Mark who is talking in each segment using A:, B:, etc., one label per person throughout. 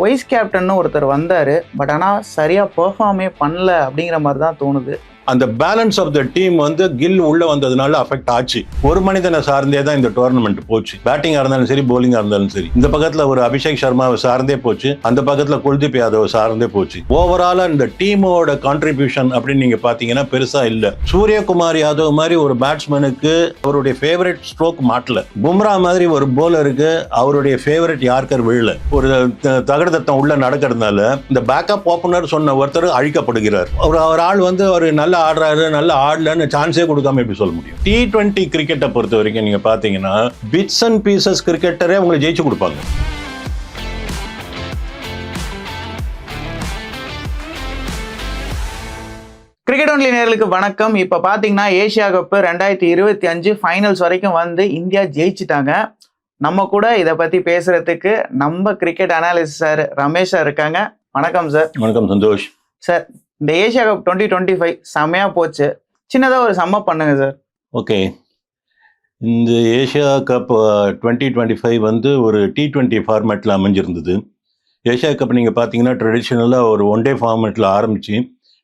A: Wise கேப்டன்னு ஒருத்தர் வந்தார் but ஆனால் சரியாக பெர்ஃபார்மே பண்ணல அப்படிங்கிற மாதிரி தான் தோணுது.
B: அந்த பேலன்ஸ் ஆஃப் த டீம் வந்து கில் உள்ள வந்ததுனால அஃபெக்ட் ஆச்சு. ஒரு மனிதனை சார்ந்தே தான் இந்த டோர்னமெண்ட் போச்சு. பேட்டிங்கா இருந்தாலும் சரி போலிங்கா இருந்தாலும் சரி. இந்த பக்கத்துல ஒரு அபிஷேக் சர்மாவை சார்ந்தே போச்சு. அந்த பக்கத்துல குல்தீப் யாதவ் சார்ந்தே போச்சு. ஓவராலா இந்த டீமோட கான்ட்ரிபியூஷன் அப்படின்னு நீங்க பாத்தீங்கன்னா பெருசா இல்ல. சூரியகுமார் யாதவ் மாதிரி ஒரு பேட்ஸ்மேனுக்கு அவருடைய ஃபேவரட் ஸ்ட்ரோக் மாட்டல. பும்ரா மாதிரி ஒரு போலருக்கு அவருடைய ஃபேவரட் யார்கர் விழல. ஒரு த- தகடத்தம் உள்ள நடக்கிறதுனால இந்த பேக்கப் ஓப்பனர் சொன்ன ஒருத்தர் அழிக்கப்படுகிறார். ஒரு ஆள் வந்து அவர் நல்ல ஆடுறாரு நல்லா ஆடலன்னு சான்ஸே கொடுக்காம எப்படி சொல்ல முடியும்? டி டுவெண்ட்டி கிரிக்கெட்டை பொறுத்த வரைக்கும் நீங்க பாத்தீங்கன்னா பிட்ஸ் அண்ட் பீசஸ் கிரிக்கெட்டரே உங்களை ஜெயிச்சு கொடுப்பாங்க.
A: கிரிக்கெட் ஒன்லி நேர்களுக்கு வணக்கம். இப்போ பார்த்தீங்கன்னா ஏஷியா கப்பு ரெண்டாயிரத்தி இருபத்தி அஞ்சு ஃபைனல்ஸ் வரைக்கும் வந்து இந்தியா ஜெயிச்சிட்டாங்க. நம்ம கூட இதை பற்றி பேசுறதுக்கு நம்ம cricket analysis sir Ramesh sir இருக்காங்க. வணக்கம் சார்
B: வணக்கம் சந்தோஷ்.
A: சார் இந்த Asia cup twenty twenty five செம்மையாக போச்சு. சின்னதாக ஒரு செம்ம பண்ணுங்க சார்
B: ஓகே இந்த Asia cup twenty twenty five வந்து ஒரு டி டுவெண்ட்டி ஃபார்மேட்டில் அமைஞ்சிருந்தது. ஏஷியா கப் நீங்கள் பார்த்தீங்கன்னா ட்ரெடிஷ்னலாக ஒரு ஒன் டே ஃபார்மேட்டில் ஆரம்பித்து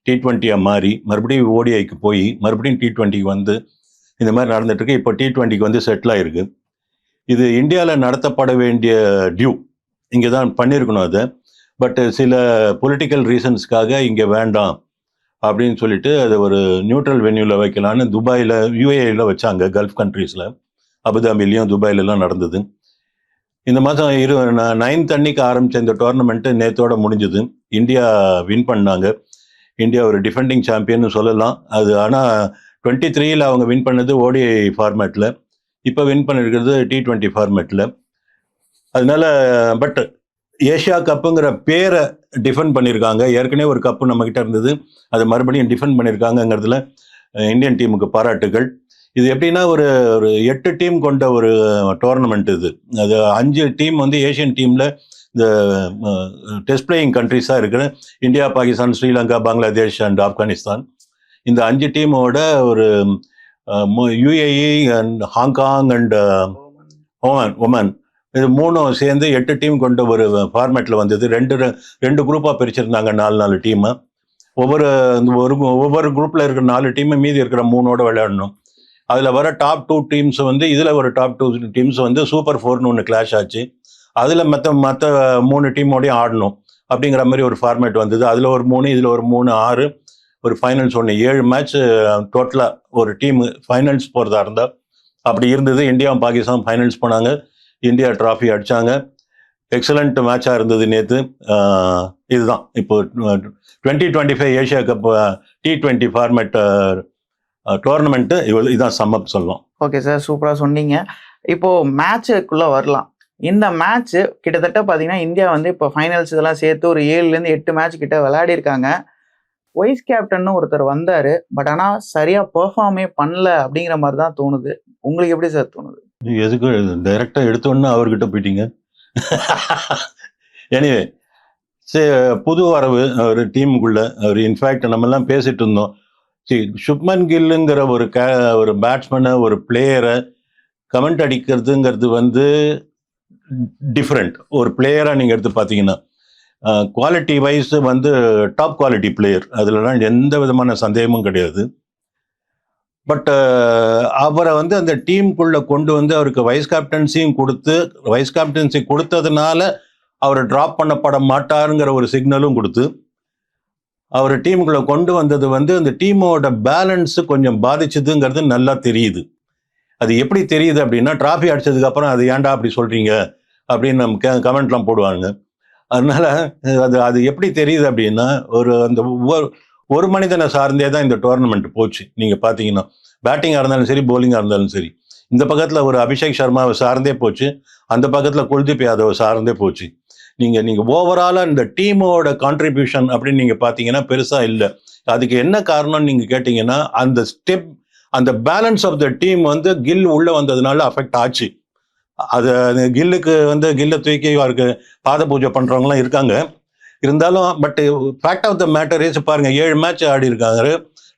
B: டி டுவெண்ட்டியாக மாறி மறுபடியும் ஓடிஐக்கு போய் மறுபடியும் டி டுவெண்ட்டிக்கு வந்து இந்த மாதிரி நடந்துட்டுருக்கு. இப்போ டி டுவெண்ட்டிக்கு வந்து செட்டில் ஆகிருக்கு இது இந்தியாவில் நடத்தப்பட வேண்டிய டியூ இங்கே தான் பண்ணியிருக்கணும் அதை. பட் சில பொலிட்டிக்கல் ரீசன்ஸ்க்காக இங்கே வேண்டாம் அப்படின்னு சொல்லிட்டு அதை ஒரு நியூட்ரல் வென்யூவில் வைக்கலான்னு துபாயில் யூஏயில் வச்சாங்க கல்ஃப் கண்ட்ரீஸில் அபுதாபிலையும் துபாயிலலாம் நடந்தது. இந்த மாதம் இரு நைன்த் அன்னைக்கு ஆரம்பித்த இந்த டோர்னமெண்ட்டு நேத்தோட முடிஞ்சது. இந்தியா வின் பண்ணாங்க. இந்தியா ஒரு டிஃபெண்டிங் சாம்பியன்னு சொல்லலாம். அது ஆனால் டுவெண்ட்டி த்ரீயில் அவங்க வின் பண்ணது ஓடிஐ ஃபார்மேட்டில் இப்போ வின் பண்ணிருக்கிறது டி டுவெண்ட்டி ஃபார்மேட்டில் அதனால பட் ஏஷியா கப்புங்கிற பேரை டிஃபெண்ட் பண்ணியிருக்காங்க. ஏற்கனவே ஒரு கப்பு நம்மக்கிட்ட இருந்தது. அதை மறுபடியும் டிஃபெண்ட் பண்ணியிருக்காங்கங்கிறதுல இந்தியன் டீமுக்கு பாராட்டுகள். இது எப்படின்னா ஒரு ஒரு எட்டு டீம் கொண்ட ஒரு டோர்னமெண்ட் இது. அது அஞ்சு டீம் வந்து ஏஷியன் டீமில் இந்த டெஸ்ட் பிளேயிங் கண்ட்ரிஸாக இருக்கிற இந்தியா பாகிஸ்தான் ஸ்ரீலங்கா பங்களாதேஷ் அண்ட் ஆப்கானிஸ்தான். இந்த அஞ்சு டீமோட ஒரு UAE and Hong Kong and Oman Oman இது மூணும் சேர்ந்து எட்டு டீம் கொண்ட ஒரு ஃபார்மேட்டில் வந்தது. ரெண்டு ரெண்டு குரூப்பாக பிரிச்சிருந்தாங்க நாலு நாலு டீமை ஒவ்வொரு இந்த ஒரு ஒவ்வொரு குரூப்பில் இருக்கிற நாலு டீமு மீதி இருக்கிற மூணோட விளையாடணும். அதில் வர டாப் டூ டீம்ஸ் வந்து இதில் ஒரு டாப் டூ டீம்ஸ் வந்து சூப்பர் ஃபோர்னு ஒன்று கிளாஷ் ஆச்சு. அதில் மற்ற மற்ற மூணு டீமோடையும் ஆடணும் அப்படிங்கிற மாதிரி ஒரு ஃபார்மேட் வந்தது. அதில் ஒரு மூணு இதில் ஒரு மூணு ஆறு ஒரு ஃபைனல்ஸ் ஒன்று ஏழு மேட்ச் டோட்டலாக ஒரு டீமு ஃபைனல்ஸ் போகிறதா இருந்தால் அப்படி இருந்தது. இந்தியாவும் பாகிஸ்தான் ஃபைனல்ஸ் போனாங்க. இந்தியா டிராஃபி அடிச்சாங்க. எக்ஸலண்ட் மேட்சாக இருந்தது நேற்று இதுதான். இப்போ twenty twenty five Asia cup T twenty format tournament இவ்வளோ இதான் சம்மப் சொல்லலாம்
A: ஓகே சார் சூப்பராக சொன்னீங்க. இப்போது மேட்சுக்குள்ளே வரலாம். இந்த மேட்ச் கிட்டத்தட்ட பார்த்தீங்கன்னா இந்தியா வந்து இப்போ ஃபைனல்ஸ் இதெல்லாம் சேர்த்து ஒரு ஏழுலேருந்து எட்டு மேட்ச் கிட்ட விளையாடிருக்காங்க. வைஸ் கேப்டன்னு ஒருத்தர் வந்தார். பட் ஆனால் சரியாக பெர்ஃபார்மே பண்ணல அப்படிங்கிற மாதிரி தான் தோணுது. உங்களுக்கு எப்படி சார் தோணுது?
B: எதுக்கு? டைரெக்டாக எடுத்தோன்னு அவர்கிட்ட போயிட்டீங்க. எனிவே சரி புது வரவு ஒரு டீமுக்குள்ள அவர் இன்ஃபேக்ட் நம்மெல்லாம் பேசிட்டு இருந்தோம். சரி சுப்மன் கில்லுங்கிற ஒரு கே ஒரு பேட்ஸ்மேனை ஒரு பிளேயரை கமெண்ட் அடிக்கிறதுங்கிறது வந்து டிஃப்ரெண்ட் ஒரு பிளேயராக நீங்கள் எடுத்து பார்த்தீங்கன்னா குவாலிட்டி வைஸ் வந்து டாப் குவாலிட்டி பிளேயர் அதுலலாம் எந்த விதமான சந்தேகமும் கிடையாது. பட் uh, அவரை வந்து அந்த டீமுக்குள்ளே கொண்டு வந்து அவருக்கு வைஸ் கேப்டன்சியும் கொடுத்து வைஸ் கேப்டன்சி கொடுத்ததுனால அவர் ட்ராப் பண்ணப்பட மாட்டாருங்கிற ஒரு சிக்னலும் கொடுத்து அவர் டீமுக்குள்ளே கொண்டு வந்தது வந்து அந்த டீமோட பேலன்ஸு கொஞ்சம் பாதிச்சதுங்கிறது நல்லா தெரியுது. அது எப்படி தெரியுது அப்படின்னா டிராஃபி அடித்ததுக்கப்புறம் அது ஏன்டா அப்படி சொல்கிறீங்க அப்படின்னு நம்ம கமெண்ட்லாம் போடுவாங்க. அதனால் அது அது எப்படி தெரியுது அப்படின்னா ஒரு அந்த ஒவ்வொரு ஒரு மனிதனை சார்ந்தே தான் இந்த டோர்னமெண்ட் போச்சு. நீங்கள் பார்த்தீங்கன்னா பேட்டிங்காக இருந்தாலும் சரி போலிங்காக இருந்தாலும் சரி. இந்த பக்கத்தில் ஒரு அபிஷேக் சர்மாவை சார்ந்தே போச்சு. அந்த பக்கத்தில் குல்தீப் யாதவை சார்ந்தே போச்சு. நீங்கள் நீங்கள் ஓவராலாக இந்த டீமோட கான்ட்ரிபியூஷன் அப்படின்னு நீங்கள் பார்த்தீங்கன்னா பெருசாக இல்லை. அதுக்கு என்ன காரணம்னு நீங்கள் கேட்டிங்கன்னா அந்த ஸ்டெப் அந்த பேலன்ஸ் ஆஃப் த டீம் வந்து கில் உள்ளே வந்ததுனால அஃபெக்ட் ஆச்சு. அது கில்லுக்கு வந்து கில்லை தூக்கி அவருக்கு பாத பூஜை பண்ணுறவங்களாம் இருக்காங்க. இருந்தாலும் but fact of the matter is பாருங்க ஏழு மேட்ச் ஆடி இருக்காரு.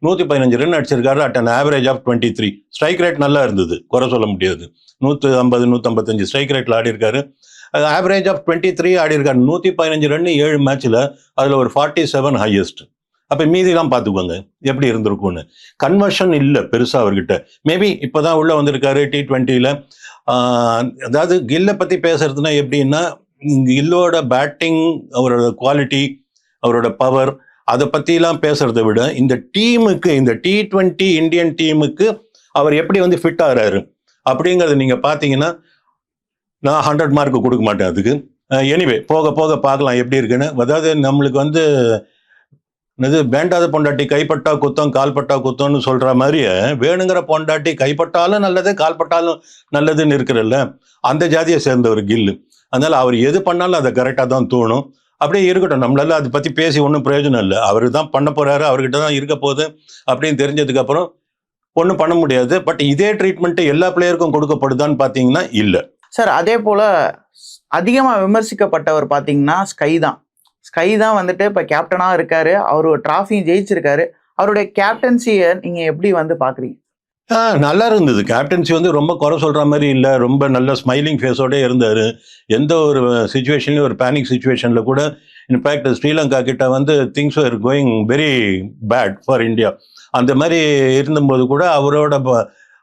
B: நூற்றி பதினஞ்சு ரன் அடிச்சிருக்காரு at an average of twenty three strike rate நல்லா இருந்தது குறை சொல்ல முடியாது. நூற்று ஐம்பது நூற்றம்பத்தஞ்சு ஸ்ட்ரைக் ரேட்டில் ஆடி இருக்காரு. ஆவரேஜ் ஆஃப் டுவெண்ட்டி த்ரீ ஆடி இருக்காரு. நூற்றி பதினஞ்சு ரன் ஏழு மேட்ச்சில் அதில் ஒரு ஃபார்ட்டி செவன் ஹையஸ்ட் அப்போ மீதிலாம் பார்த்துக்கோங்க எப்படி இருந்திருக்கும்னு. கன்வர்ஷன் இல்லை பெருசாக அவர்கிட்ட. மேபி இப்போ தான் உள்ளே வந்திருக்காரு டி ட்வெண்ட்டியில் அதாவது கில்லை பற்றி பேசுறதுனா எப்படின்னா கில்லோட பேட்டிங் அவரோட குவாலிட்டி அவரோட பவர் அதை பற்றிலாம் பேசுகிறத விட இந்த டீமுக்கு இந்த டி ட்வெண்ட்டி இந்தியன் டீமுக்கு அவர் எப்படி வந்து ஃபிட் ஆகிறாரு? அப்படிங்கிறத நீங்கள் பார்த்தீங்கன்னா நான் ஹண்ட்ரட் மார்க் கொடுக்க மாட்டேன் அதுக்கு. எனிவே போக போக பார்க்கலாம் எப்படி இருக்குன்னு. அதாவது நம்மளுக்கு வந்து இது வேண்டாத பொண்டாட்டி கைப்பட்டா குத்தம் கால்பட்டா குத்தம்னு சொல்கிற மாதிரியே வேணுங்கிற பொண்டாட்டி கைப்பட்டாலும் நல்லது கால்பட்டாலும் நல்லதுன்னு இருக்கிறல்ல. அந்த ஜாதியை சேர்ந்த ஒரு கில்லு. அதனால அவர் எது பண்ணாலும் அதை கரெக்டாக தான் தோணும். அப்படியே இருக்கட்டும். நம்மளால அதை பற்றி பேசி ஒன்றும் பிரயோஜனம் இல்லை. அவர் தான் பண்ண போறாரு அவர்கிட்ட தான் இருக்க போகுது அப்படின்னு தெரிஞ்சதுக்கப்புறம் ஒன்றும் பண்ண முடியாது. பட் இதே ட்ரீட்மெண்ட்டு எல்லா பிளேயருக்கும் கொடுக்கப்படுதான்னு பார்த்தீங்கன்னா இல்லை.
A: சார் அதே போல் அதிகமாக விமர்சிக்கப்பட்டவர் பார்த்தீங்கன்னா ஸ்கை தான். ஸ்கை தான் வந்துட்டு இப்போ கேப்டனாக இருக்காரு. அவர் ஒரு ஜெயிச்சிருக்காரு. அவருடைய கேப்டன்சியை நீங்கள் எப்படி வந்து பார்க்குறீங்க
B: நல்லா இருந்தது கேப்டன்சி வந்து ரொம்ப குறை சொல்கிற மாதிரி இல்லை. ரொம்ப நல்ல ஸ்மைலிங் ஃபேஸோடே இருந்தார். எந்த ஒரு சுச்சுவேஷன்லையும் ஒரு பேனிக் சுச்சுவேஷனில் கூட இன்ஃபேக்ட் ஸ்ரீலங்கா கிட்ட வந்து things are going very bad for India அந்த மாதிரி இருந்தபோது கூட அவரோட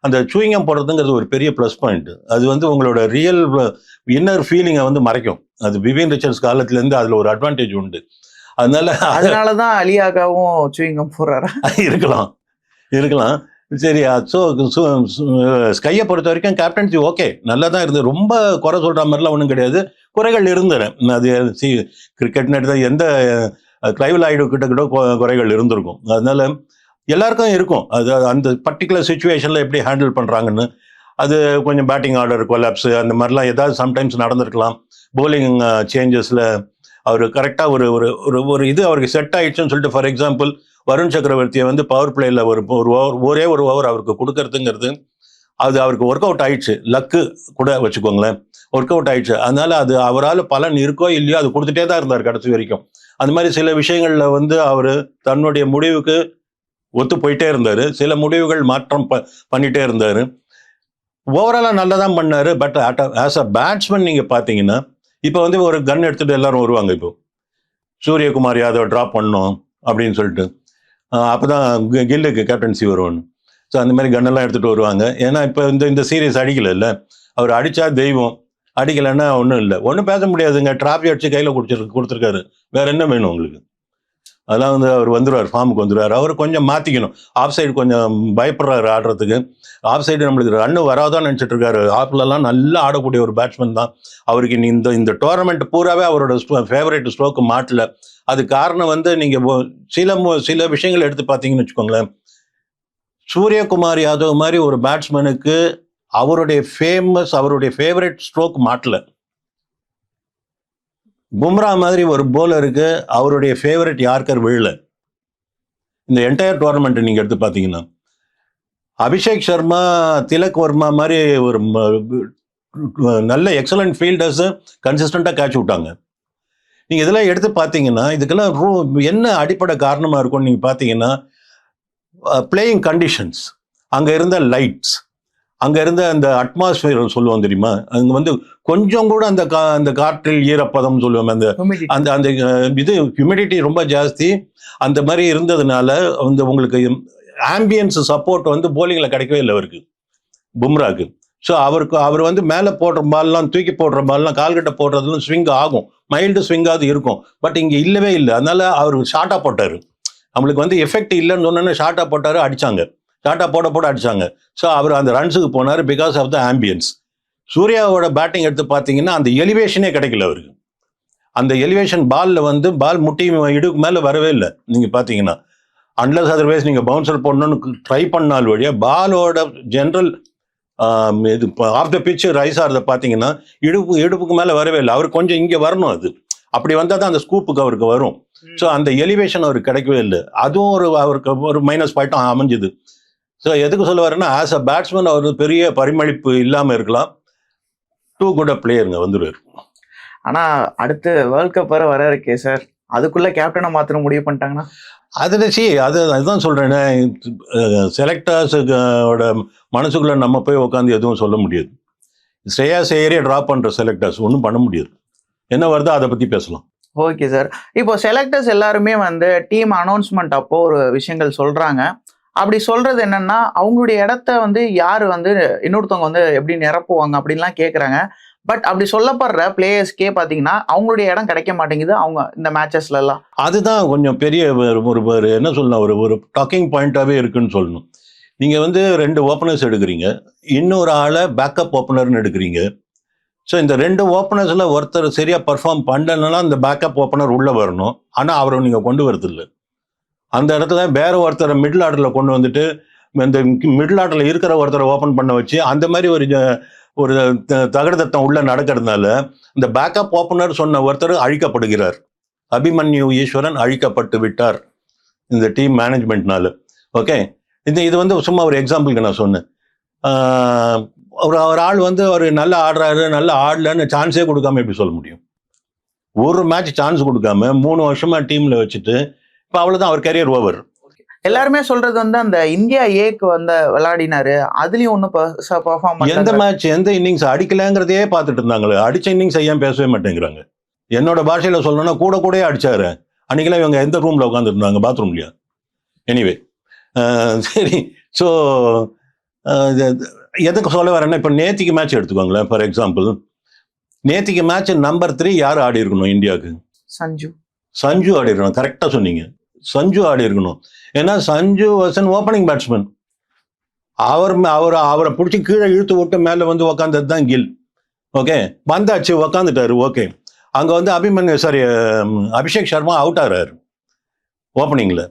B: அந்த சூயிங்கம் போடுறதுங்கிறது ஒரு பெரிய ப்ளஸ் பாயிண்ட் அது வந்து உங்களோட ரியல் இன்னர் ஃபீலிங்கை வந்து மறைக்கும். அது விவின் ரிச்சர்ஸ் காலத்துலேருந்து அதில் ஒரு அட்வான்டேஜ் உண்டு. அதனால
A: அதனால தான் அலியாகாவும் சூயிங்கம் போடுறாரா?
B: இருக்கலாம். இருக்கலாம். சரி ஸோ ஸ்கையை பொறுத்த வரைக்கும் கேப்டன்சி ஓகே நல்லா தான் இருந்தது ரொம்ப குறை சொல்கிற மாதிரிலாம் ஒன்றும் கிடையாது. குறைகள் இருந்தன. அது சி கிரிக்கெட்னு எடுத்த எந்த கிளைவ் ஆயிடு கிட்ட கூட குறைகள் இருந்திருக்கும். அதனால் எல்லாருக்கும் இருக்கும். அது அந்த பர்டிகுலர் சுச்சுவேஷனில் எப்படி ஹேண்டில் பண்ணுறாங்கன்னு அது கொஞ்சம் பேட்டிங் ஆர்டர் கொலாப்ஸு அந்த மாதிரிலாம் ஏதாவது சம்டைம்ஸ் நடந்திருக்கலாம். போலிங் சேஞ்சஸில் அவர் கரெக்டாக ஒரு ஒரு ஒரு ஒரு இது அவருக்கு செட் ஆயிடுச்சுன்னு சொல்லிட்டு ஃபார் எக்ஸாம்பிள் வருண் சக்கரவர்த்தியை வந்து பவர் பிளேயில் ஒரு ஒரு ஓவர் ஒரே ஒரு ஓவர் அவருக்கு கொடுக்கறதுங்கிறது அது அவருக்கு ஒர்க் அவுட் ஆயிடுச்சு. லக்கு கூட வச்சுக்கோங்களேன். ஒர்க் அவுட் ஆயிடுச்சு. அதனால அது அவரால் பலன் இருக்கோ இல்லையோ அது கொடுத்துட்டே தான் இருந்தார் கடைசி வரைக்கும். அந்த மாதிரி சில விஷயங்களில் வந்து அவர் தன்னுடைய முடிவுக்கு ஒத்து போயிட்டே இருந்தார். சில முடிவுகள் மாற்றம் ப பண்ணிகிட்டே இருந்தார். ஓவராலாக நல்லா தான் பண்ணார். But at as a batsman நீங்கள் பார்த்தீங்கன்னா இப்போ வந்து ஒரு கன் எடுத்துகிட்டு எல்லாரும் வருவாங்க இப்போ. சூரியகுமார் யாதவ் ட்ராப் பண்ணோம் அப்படின்னு சொல்லிட்டு. அப்போ தான் கில்லுக்கு கேப்டன்சி வருவோன்னு ஸோ அந்த மாதிரி கன்னெல்லாம் எடுத்துகிட்டு வருவாங்க. ஏன்னா இப்போ இந்த இந்த சீரியஸ் அடிக்கலைல்ல. அவர் அடித்தா தெய்வம். அடிக்கலைன்னா ஒன்றும் இல்லை. ஒன்றும் பேச முடியாதுங்க. டிராஃபி அடிச்சு கையில் கொடுத்துருக்கு கொடுத்துருக்காரு. வேற என்ன வேணும் உங்களுக்கு? அதெல்லாம் வந்து அவர் வந்துடுவார் ஃபார்முக்கு வந்துடுவார் அவர் கொஞ்சம் மாற்றிக்கணும் ஆஃப் சைடு கொஞ்சம் பயப்படுறாரு ஆடுறதுக்கு. ஆஃப் சைடு நம்மளுக்கு ரன்னு வராதான் நினச்சிட்டு இருக்காரு ஆஃப்லலாம் நல்லா ஆடக்கூடிய ஒரு பேட்ஸ்மேன் தான். அவருக்கு இந்த இந்த டோர்னமெண்ட் பூராவே அவரோட ஃபேவரேட் ஸ்ட்ரோக்கு மாட்டல. அது காரணம் வந்து நீங்கள் சில மு- சில விஷயங்கள் எடுத்து பார்த்தீங்கன்னு வச்சுக்கோங்களேன். சூரியகுமார் யாதவ் மாதிரி ஒரு பேட்ஸ்மேனுக்கு அவருடைய ஃபேமஸ் அவருடைய ஃபேவரட் ஸ்ட்ரோக் மாட்டல. பும்ரா மாதிரி ஒரு போலருக்கு அவருடைய ஃபேவரட் யார்கர் விழல? இந்த என்டையர் டோர்னமெண்ட் நீங்கள் எடுத்து பார்த்தீங்கன்னா. அபிஷேக் சர்மா திலக் வர்மா மாதிரி ஒரு ம- நல்ல எக்ஸலண்ட் ஃபீல்டர்ஸு கன்சிஸ்டண்ட்டாக கேட்ச் விட்டாங்க. நீங்கள் இதெல்லாம் எடுத்து பார்த்தீங்கன்னா இதுக்கெல்லாம் ரூ- என்ன அடிப்படை காரணமாக இருக்கும்னு நீங்கள் பார்த்தீங்கன்னா பிளேயிங் கண்டிஷன்ஸ் அங்கே இருந்த லைட்ஸ் அங்கே இருந்த அந்த அட்மாஸ்பியர் சொல்லுவோம் தெரியுமா? அங்கே வந்து கொஞ்சம் கூட அந்த கா அந்த காற்றில் ஈரப்பதம் சொல்லுவோம். அந்த. அந்த அந்த இது ஹியூமிடிட்டி ரொம்ப ஜாஸ்தி. அந்த மாதிரி இருந்ததுனால வந்து உங்களுக்கு ஆம்பியன்ஸ் சப்போர்ட் வந்து போலிங்கில் கிடைக்கவே இல்லை அவருக்கு. பும்ராக்கு. ஸோ அவருக்கு அவர் வந்து மேலே போடுற பால்லாம் தூக்கி போடுற பால்லாம் கால்கட்டை போடுறதுலாம் ஸ்விங் ஆகும். மைல்டு ஸ்விங்காவது இருக்கும். பட் இங்கே இல்லவே இல்லை. அதனால அவர் ஷார்ட்டாக போட்டார். நம்மளுக்கு வந்து எஃபெக்ட் இல்லைன்னு சொன்னோன்னே ஷார்ட்டாக போட்டார் அடிச்சாங்க. ஷார்ட்டாக போட போட அடிச்சாங்க. ஸோ அவர் அந்த ரன்ஸுக்கு போனார் பிகாஸ் ஆஃப் த ஆம்பியன்ஸ் சூர்யாவோட பேட்டிங் எடுத்து பார்த்தீங்கன்னா அந்த எலிவேஷனே கிடைக்கல அவருக்கு. அந்த எலிவேஷன் பாலில் வந்து பால் முட்டி இடுக்கு மேலே வரவே இல்லை. நீங்கள் பார்த்தீங்கன்னா அன்லஸ் அதர்வைஸ் நீங்கள் பவுன்சர் போடணும்னு ட்ரை பண்ணால் வழியாக பாலோட ஜென்ரல் இது ஆஃப் த பிச் ரைஸ் ஆகிறத பார்த்தீங்கன்னா இடுப்பு இடுப்புக்கு மேலே வரவே இல்லை. அவர் கொஞ்சம் இங்கே வரணும் அது. அப்படி வந்தால் தான் அந்த ஸ்கூப்புக்கு அவருக்கு வரும். ஸோ அந்த எலிவேஷன் அவருக்கு கிடைக்கவே இல்லை. அதுவும் ஒரு அவருக்கு ஒரு மைனஸ் பாயிண்ட்டும் அமைஞ்சுது. ஸோ எதுக்கு சொல்ல வரேன்னா ஆஸ் அ பேட்ஸ்மேன் அவர் பெரிய பரிமளிப்பு இல்லாமல் இருக்கலாம். டூ குட் அ பிளேயருங்க வந்துடுவார்
A: ஆனா அடுத்து வேர்ல்ட் கப் வர வர இருக்கே சார். அதுக்குள்ள கேப்டனை மாத்தணும் முடிவு பண்ணிட்டாங்கன்னா?
B: அதில் சி அது அதுதான் சொல்கிறேனே செலக்டர்ஸோட மனசுக்குள்ளே நம்ம போய் உட்காந்து எதுவும் சொல்ல முடியாது. ஸ்ரேயா செய்யறே ட்ராப் பண்ணுற செலக்டர்ஸ் ஒன்றும் பண்ண முடியாது. என்ன வருதோ அதை பற்றி பேசலாம்.
A: Okay sir. இப்போ செலக்டர்ஸ் எல்லாருமே வந்து டீம் அனௌன்ஸ்மெண்ட் அப்போ ஒரு விஷயங்கள் சொல்கிறாங்க அப்படி சொல்கிறது என்னன்னா அவங்களுடைய இடத்த வந்து யார் வந்து இன்னொருத்தவங்க வந்து எப்படி நிரப்புவாங்க அப்படின்லாம் கேட்குறாங்க பட் அப்படி சொல்லப்படுற பிளேயர்ஸ்க்கே பார்த்தீங்கன்னா அவங்களுடைய இடம் கிடைக்க மாட்டேங்குது அவங்க இந்த மேட்சஸ்ல எல்லாம்.
B: அதுதான் கொஞ்சம் பெரிய ஒரு ஒரு- ஒரு என்ன சொல்லணும் ஒரு ஒரு டாக்கிங் பாயிண்டாகவே இருக்குன்னு சொல்லணும். நீங்கள் வந்து ரெண்டு ஓப்பனர்ஸ் எடுக்கிறீங்க. இன்னொரு ஆளை பேக்கப் ஓப்பனர்னு எடுக்கிறீங்க. ஸோ இந்த ரெண்டு ஓப்பனர்ஸில் ஒருத்தர் சரியாக பர்ஃபார்ம் பண்ணலன்னா அந்த பேக்கப் ஓப்பனர் உள்ளே வரணும். ஆனால் அவரை நீங்கள் கொண்டு வரதில்லை. அந்த இடத்துல வேற ஒருத்தரை மிடில் ஆர்டரில் கொண்டு வந்துட்டு இந்த மிடில் ஆர்டரில் இருக்கிற ஒருத்தரை ஓப்பன் பண்ண வச்சு அந்த மாதிரி ஒரு ஒரு த- தகடத்தம் உள்ள நடக்கிறதுனால இந்த பேக்கப் ஓப்பனர் சொன்ன ஒருத்தர் அழிக்கப்படுகிறார். அபிமன்யு ஈஸ்வரன் அழிக்கப்பட்டு விட்டார். இந்த டீம் மேனேஜ்மெண்ட்னால ஓகே இந்த இது வந்து சும்மா ஒரு எக்ஸாம்பிளுக்கு நான் சொன்னேன். ஒரு ஒரு ஆள் வந்து அவர் நல்லா ஆடுறாரு நல்ல ஆடலன்னு சான்ஸே கொடுக்காம எப்படி சொல்ல முடியும்? ஒரு மேட்ச் சான்ஸ் கொடுக்காம மூணு வருஷமா டீம்ல வச்சுட்டு இப்போ அவ்வளோதான் அவர் கரியர் ஓவர்
A: எல்லாருமே சொல்றது வந்து அந்த இந்தியா ஏக்கு வந்து விளையாடினாரு அதுலயும் ஒன்றும் பர்ஃபார்ம்
B: எந்த மேட்ச் எந்த இன்னிங்ஸ் அடிக்கலங்கிறதையே பார்த்துட்டு இருந்தாங்களே. அடிச்ச இன்னிங்ஸ் ஏன் பேசவே மாட்டேங்கிறாங்க? என்னோட பாஷையில சொல்லணும்னா கூட கூடயே அடிச்சாரு. அன்னைக்கெல்லாம் இவங்க எந்த ரூம்ல உட்காந்துருந்தாங்க பாத்ரூம்லயா எனிவே சரி. ஸோ எதுக்கு சொல்ல வரேன்னா இப்போ நேத்திக்கு மேட்ச் எடுத்துக்கோங்களேன் ஃபார் எக்ஸாம்பிள் நேத்திக்கு மேட்ச் நம்பர் த்ரீ யார் ஆடி இருக்கணும் இந்தியாவுக்கு?
A: சஞ்சு.
B: சஞ்சு ஆடி இருக்கணும் கரெக்டாக சொன்னீங்க. சஞ்சு ஆடி இருக்கணும். ஏன்னா சஞ்சு வாஸ் ஓப்பனிங் பேட்ஸ்மேன் அவர் அவர் அவரை பிடிச்சி கீழே இழுத்து விட்டு மேலே வந்து உக்காந்தது தான் கில். ஓகே வந்தாச்சு உக்காந்துட்டாரு. ஓகே அங்கே வந்து அபிமன்யு சாரி அபிஷேக் சர்மா அவுட் ஆகிறாரு. ஓப்பனிங்கில்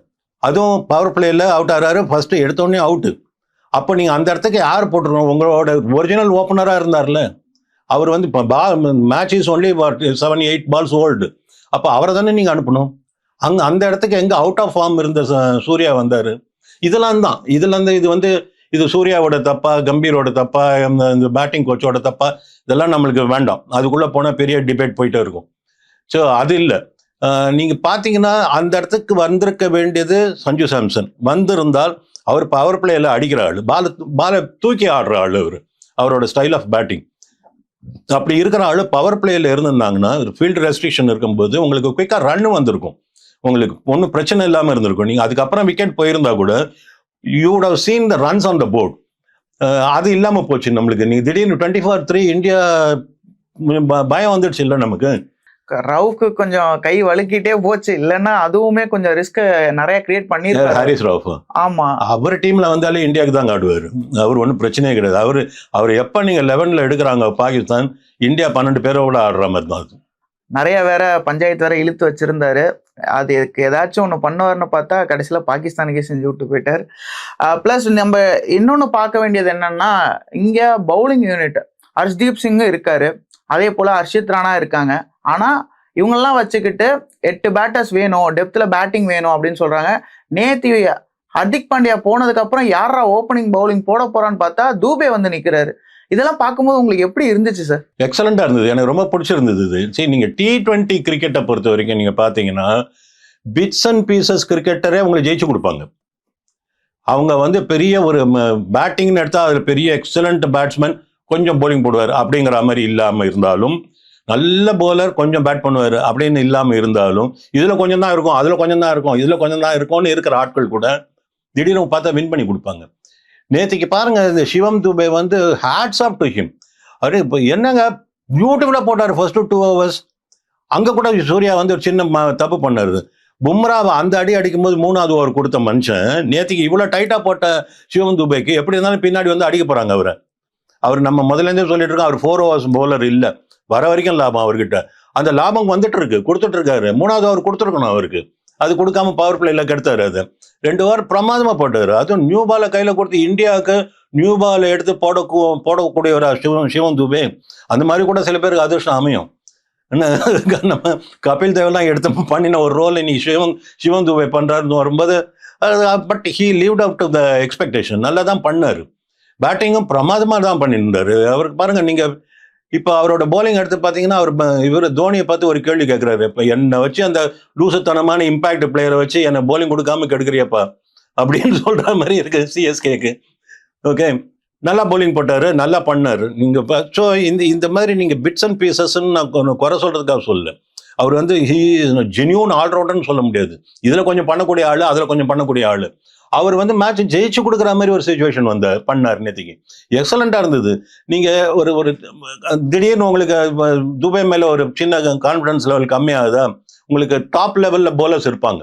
B: அதுவும் பவர் பிளேயில் அவுட் ஆகிறாரு. ஃபஸ்ட்டு எடுத்தோடனே அவுட்டு அப்போ நீங்கள் அந்த இடத்துக்கு யார் போட்டுருவோம் உங்களோட ஒரிஜினல் ஓப்பனராக இருந்தார்ல. அவர் வந்து இப்போ பா match is only seven eight balls old அப்போ அவரை தானே நீங்கள் அனுப்பணும்? அங்கே அந்த இடத்துக்கு எங்கே அவுட் ஆஃப் ஃபார்ம் இருந்த ச- சூர்யா வந்தார். இதெல்லாம் தான். இதெல்லாம் இருந்து இது வந்து இது சூர்யாவோட தப்பா கம்பீரோட தப்பா இந்த- இந்த பேட்டிங் கோச்சோட தப்பா இதெல்லாம் நம்மளுக்கு வேண்டாம். அதுக்குள்ளே போனால் பெரிய டிபேட் போயிட்டே இருக்கும். ஸோ அது இல்லை. நீங்கள் பார்த்தீங்கன்னா அந்த இடத்துக்கு வந்திருக்க வேண்டியது சஞ்சு சாம்சன். வந்திருந்தால் அவர் பவர் பிளேயில் அடிக்கிற ஆள். பால பாலை தூக்கி ஆடுற ஆள் அவர். அவரோட ஸ்டைல் ஆஃப் பேட்டிங் அப்படி இருக்கிற ஆள் பவர் பிளேயில் இருந்திருந்தாங்கன்னா ஃபீல்டு ரெஸ்ட்ரிக்ஷன் இருக்கும்போது உங்களுக்கு குயிக்காக ரன் வந்திருக்கும். உங்களுக்கு ஒன்றும் பிரச்சனை இல்லாமல் இருந்திருக்கும். நீங்கள் அதுக்கப்புறம் விக்கெட் போயிருந்தா கூட you would have seen the runs on the board. அது இல்லாமல் போச்சு நம்மளுக்கு. நீங்கள் திடீர்னு டுவெண்ட்டி ஃபோர் த்ரீ இந்தியா பயம் வந்துடுச்சு இல்லை நமக்கு?
A: ரவுக்கு கொஞ்சம் கை வலுக்கிட்டே போச்சு. இல்லைன்னா அதுவுமே கொஞ்சம் ரிஸ்க் நிறைய கிரியேட் பண்ணிருக்காரு
B: ஹாரிஸ் ராவ்.
A: ஆமா.
B: அவர் டீம்ல வந்தாலே இந்தியாவுக்கு தான் ஆடுவார் அவர் ஒன்றும் பிரச்சனையே கிடையாது. அவர் அவர் எப்போ நீங்கள் லெவனில் எடுக்கிறாங்க பாகிஸ்தான் இந்தியா பன்னெண்டு பேரோட ஆடுற மாதிரி தான்
A: நிறைய வேற பஞ்சாயத்து வேற இழுத்து வச்சிருந்தாரு. அது ஏதாச்சும் ஒன்று பண்ணுவார்னு பார்த்தா கடைசியில் பாகிஸ்தானுக்கே செஞ்சு விட்டு போயிட்டார். ப்ளஸ் நம்ம இன்னொன்று பார்க்க வேண்டியது என்னன்னா இங்கே பவுலிங் யூனிட் ஹர்ஷ்தீப் சிங்கும் இருக்காரு. அதே போல் ஹர்ஷித் ராணா இருக்காங்க. ஆனால் இவங்கெல்லாம் வச்சுக்கிட்டு எட்டு பேட்டர்ஸ் வேணும் டெப்த்தில் பேட்டிங் வேணும் அப்படின்னு சொல்கிறாங்க நேத்தி ஹர்திக் பாண்டியா போனதுக்கப்புறம் யாரா ஓப்பனிங் பவுலிங் போட போகிறான்னு பார்த்தா தூபே வந்து நிற்கிறாரு இதெல்லாம் பார்க்கும்போது உங்களுக்கு எப்படி இருந்துச்சு சார்
B: எக்ஸலண்டா இருந்தது. எனக்கு ரொம்ப பிடிச்சிருந்தது இது. சரி நீங்கள் டி டுவெண்ட்டி கிரிக்கெட்டை பொறுத்த வரைக்கும் நீங்கள் பார்த்தீங்கன்னா பிட்ஸ் அண்ட் பீசஸ் கிரிக்கெட்டரே உங்களுக்கு ஜெயிச்சு கொடுப்பாங்க. அவங்க வந்து பெரிய ஒரு பேட்டிங்னு எடுத்தால் அதில் பெரிய எக்ஸலண்ட் பேட்ஸ்மேன் கொஞ்சம் போலிங் போடுவார். அப்படிங்கிற மாதிரி இல்லாமல் இருந்தாலும் நல்ல போலர் கொஞ்சம் பேட் பண்ணுவார் அப்படின்னு இல்லாமல் இருந்தாலும் இதில் கொஞ்சம் தான் இருக்கும் அதில் கொஞ்சம் தான் இருக்கும் இதில் கொஞ்சம் தான் இருக்கும்னு இருக்கிற ஆட்கள் கூட திடீர்னு பார்த்தா வின் பண்ணி கொடுப்பாங்க. நேற்றுக்கு பாருங்க இந்த சிவம் துபே வந்து ஹேட்ஸ் ஆஃப் டு ஹிம் அவரு இப்போ என்னங்க? பியூட்டிஃபுல்லாக போட்டார் ஃபர்ஸ்ட் டூ ஹவர்ஸ் அங்கே கூட சூர்யா வந்து ஒரு சின்ன ம- தப்பு பண்ணாரு. பும்ராவை அந்த அடி அடிக்கும்போது மூணாவது ஓவர் கொடுத்த மனுஷன் நேற்றுக்கு இவ்வளோ டைட்டாக போட்ட சிவம் துபேக்கு எப்படி இருந்தாலும் பின்னாடி வந்து அடிக்க போகிறாங்க அவரை. அவர் நம்ம முதலேருந்தே சொல்லிட்டு இருக்கோம் அவர் ஃபோர் ஹவர்ஸ் பவுலர் இல்லை. வர வரைக்கும் லாபம் அவர்கிட்ட. அந்த லாபம் வந்துட்டு இருக்கு கொடுத்துட்டு இருக்காரு. மூணாவது ஓவர் கொடுத்துருக்கணும் அவருக்கு. அது கொடுக்காம பவர் பிளேல கெடுத்தாரு அது. ரெண்டு வாரம் பிரமாதமாக போட்டார் அதுவும் நியூ பாலை கையில் கொடுத்து இந்தியாவுக்கு நியூ பால் எடுத்து போட போடக்கூடியவரா சிவன் சிவன் துபே. அந்த மாதிரி கூட சில பேருக்கு அதிர்ஷ்டம் அமையும். என்ன நம்ம கபில் தேவெல்லாம் எடுத்து பண்ணின ஒரு ரோல் நீ சிவன் சிவன் துபே பண்ணுறாருன்னு வரும்போது but he live up to the expectation நல்லா தான் பண்ணாரு. பேட்டிங்கும் பிரமாதமாக தான் பண்ணியிருந்தாரு. அவருக்கு பாருங்கள் நீங்கள் இப்போ அவரோட போலிங் எடுத்து பார்த்தீங்கன்னா அவர் இவர் தோனியை பார்த்து ஒரு கேள்வி கேட்குறாரு இப்போ என்னை வச்சு அந்த லூசத்தனமான இம்பாக்ட் பிளேயரை வச்சு என்னை போலிங் கொடுக்காம கெடுக்கிறியப்பா அப்படின்னு சொல்ற மாதிரி இருக்கு சிஎஸ்கேக்கு ஓகே நல்லா போலிங் போட்டாரு நல்லா பண்ணாரு. நீங்கள் ஸோ இந்த இந்த மாதிரி நீங்கள் பிட்ஸ் அண்ட் பீசஸ்ன்னு நான் கொ- குறை சொல்கிறதுக்காக சொல்லு அவர் வந்து ஹீ ஜென்யூன் ஆல்ரவுண்டர்னு சொல்ல முடியாது. இதில் கொஞ்சம் பண்ணக்கூடிய ஆள் அதில் கொஞ்சம் பண்ணக்கூடிய ஆள். அவர் வந்து மேட்ச் ஜெயிச்சு கொடுக்குற மாதிரி ஒரு சுச்சுவேஷன் வந்த பண்ணார் நேத்திக்கு. எக்ஸலண்ட்டாக இருந்தது. நீங்கள் ஒரு ஒரு திடீர்னு உங்களுக்கு துபாய் மேலே ஒரு சின்ன கான்ஃபிடன்ஸ் லெவல் கம்மியாகுதா? உங்களுக்கு டாப் லெவலில் போலர்ஸ் இருப்பாங்க.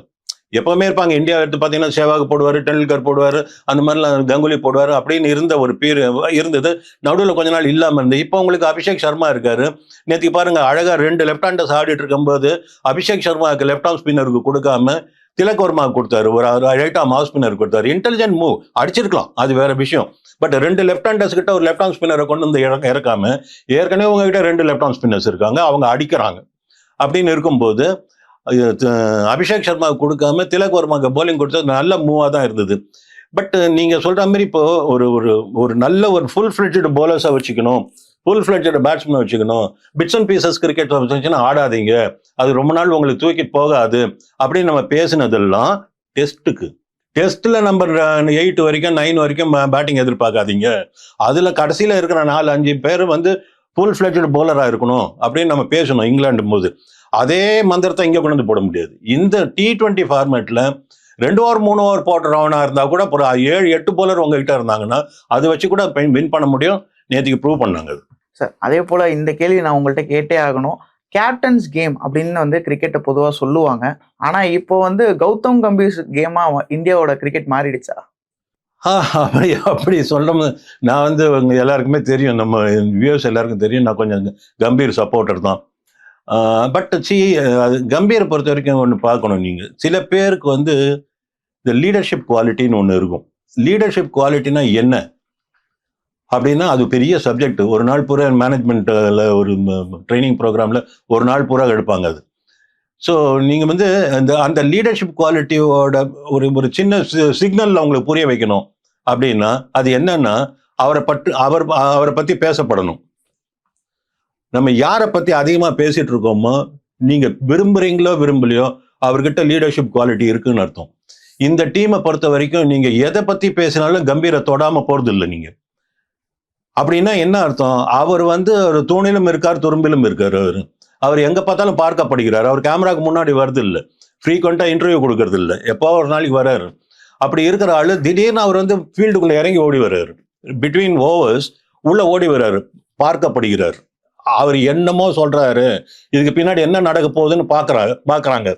B: எப்பவுமே இருப்பாங்க. இந்தியா எடுத்து பார்த்தீங்கன்னா சேவாக் போடுவார் டெண்டுல்கர் போடுவார் அந்த மாதிரிலாம் கங்குலி போடுவார் அப்படின்னு இருந்த ஒரு பீர் இருந்தது. நடுவில் கொஞ்ச நாள் இல்லாமல் இருந்தது. இப்போ உங்களுக்கு அபிஷேக் சர்மா இருக்காரு. நேற்றுக்கு பாருங்க அழகாக ரெண்டு லெஃப்ட் ஹேண்டர்ஸ் ஆடிட்டு இருக்கும்போது அபிஷேக் சர்மாவுக்கு லெஃப்ட் ஆர்ம் ஸ்பின்னருக்கு கொடுக்காம திலகவர்மா கொடுத்தாரு ஒரு ரைட் மாஸ் ஸ்பின்னர் கொடுத்தாரு. இன்டெலிஜென்ட் மூவ் அடிச்சிருக்கலாம். அது வேற விஷயம். பட் ரெண்டு லெஃப்ட் ஹேண்டர்ஸ் கிட்ட ஒரு லெஃப்ட் ஆர்ம் ஸ்பின்னரை கொண்டு வந்து இறக்க- இறக்காம ஏற்கனவே உங்ககிட்ட ரெண்டு லெஃப்ட் ஆர்ம் ஸ்பின்னர்ஸ் இருக்காங்க. அவங்க அடிக்கிறாங்க. அப்படின்னு இருக்கும்போது அபிஷேக் சர்மாவுக்கு கொடுக்காம திலக் வர்மாவுக்கு போலிங் கொடுத்தது நல்ல மூவாக தான் இருந்தது. பட் நீங்கள் சொல்கிற மாதிரி இப்போ ஒரு ஒரு ஒரு நல்ல ஒரு ஃபுல் ஃப்ரிட்ஜு போலர்ஸாக வச்சுக்கணும். ஃபுல் ஃபிளெட்ஜடு பேட்ஸ்மேன் வச்சுக்கணும். பிட்ஸ் அண்ட் பீசஸ் கிரிக்கெட் வச்சுன்னா ஆடாதீங்க. அது ரொம்ப நாள் உங்களுக்கு தூக்கி போகாது. அப்படின்னு நம்ம பேசினதெல்லாம் டெஸ்ட்டுக்கு டெஸ்ட்டில் நம்பர் எயிட் வரைக்கும் நைன் வரைக்கும் பேட்டிங் எதிர்பார்க்காதீங்க. அதில் கடைசியில் இருக்கிற நாலு அஞ்சு பேர் வந்து ஃபுல் ஃபிளெட்ஜடு போலராக இருக்கணும் அப்படின்னு நம்ம பேசணும் இங்கிலாந்து போது. அதே மந்திரத்தை இங்கே கொண்டு வந்து போட முடியாது. இந்த டி ட்வெண்ட்டி ஃபார்மேட்டில் ரெண்டு ஓவர் மூணு ஓவர் போடுறவனா இருந்தால் கூட ஒரு ஏழு எட்டு போலர் உங்ககிட்ட இருந்தாங்கன்னா அதை வச்சு கூட வின் பண்ண முடியும். நேற்றுக்கு ப்ரூவ் பண்ணாங்க அது.
A: சார் அதே போல் இந்த கேள்வி நான் உங்கள்கிட்ட கேட்டே ஆகணும். கேப்டன்ஸ் கேம் அப்படின்னு வந்து கிரிக்கெட்டை பொதுவாக சொல்லுவாங்க. ஆனால் இப்போ வந்து கௌதம் கம்பீர் கேமாக இந்தியாவோட கிரிக்கெட் மாறிடுச்சா?
B: அப்படி அப்படி சொல்லும் நான் வந்து எல்லாருக்குமே தெரியும். நம்ம வியூஸ் எல்லாருக்கும் தெரியும். நான் கொஞ்சம் கம்பீர் சப்போர்ட்டர் தான். பட் சி அது கம்பீரை பொறுத்த வரைக்கும் ஒன்று பார்க்கணும் நீங்கள் சில பேருக்கு வந்து இந்த லீடர்ஷிப் குவாலிட்டின்னு ஒன்று இருக்கும். லீடர்ஷிப் குவாலிட்டினா என்ன? அப்படின்னா அது பெரிய சப்ஜெக்ட் ஒரு நாள் பூரா மேனேஜ்மெண்ட்டில் ஒரு ட்ரைனிங் ப்ரோக்ராமில் ஒரு நாள் பூரா எடுப்பாங்க அது. ஸோ நீங்கள் வந்து அந்த அந்த லீடர்ஷிப் குவாலிட்டியோட ஒரு ஒரு சின்ன சிக்னல் அவங்களுக்கு புரிய வைக்கணும். அப்படின்னா அது என்னன்னா அவரை பற்றி அவர் அவரை பற்றி பேசப்படணும். நம்ம யாரை பற்றி அதிகமாக பேசிகிட்டு இருக்கோமோ நீங்கள் விரும்புகிறீங்களோ விரும்பலையோ அவர்கிட்ட லீடர்ஷிப் குவாலிட்டி இருக்குன்னு அர்த்தம். இந்த டீமை பொறுத்த வரைக்கும் நீங்கள் எதை பற்றி பேசினாலும் கம்பீரை தொடாமல் போகிறது இல்லை நீங்கள் அப்படின்னா என்ன அர்த்தம்? அவர் வந்து ஒரு தூணிலும் இருக்கார் துரும்பிலும் இருக்கார் அவர். அவர் எங்கே பார்த்தாலும் பார்க்கப்படுகிறார். அவர் கேமராக்கு முன்னாடி வருது இல்லை ஃப்ரீக்வெண்ட்டாக இன்டர்வியூ கொடுக்கறது இல்லை எப்போ ஒரு நாளைக்கு வராரு. அப்படி இருக்கிற ஆளு திடீர்னு அவர் வந்து ஃபீல்டுக்குள்ளே இறங்கி ஓடி வர்றாரு பிட்வீன் ஓவர்ஸ் உள்ளே ஓடி வர்றாரு பார்க்கப்படுகிறார். அவர் என்னமோ சொல்கிறாரு இதுக்கு பின்னாடி என்ன நடக்க போகுதுன்னு பார்க்கறாங்க பார்க்குறாங்க.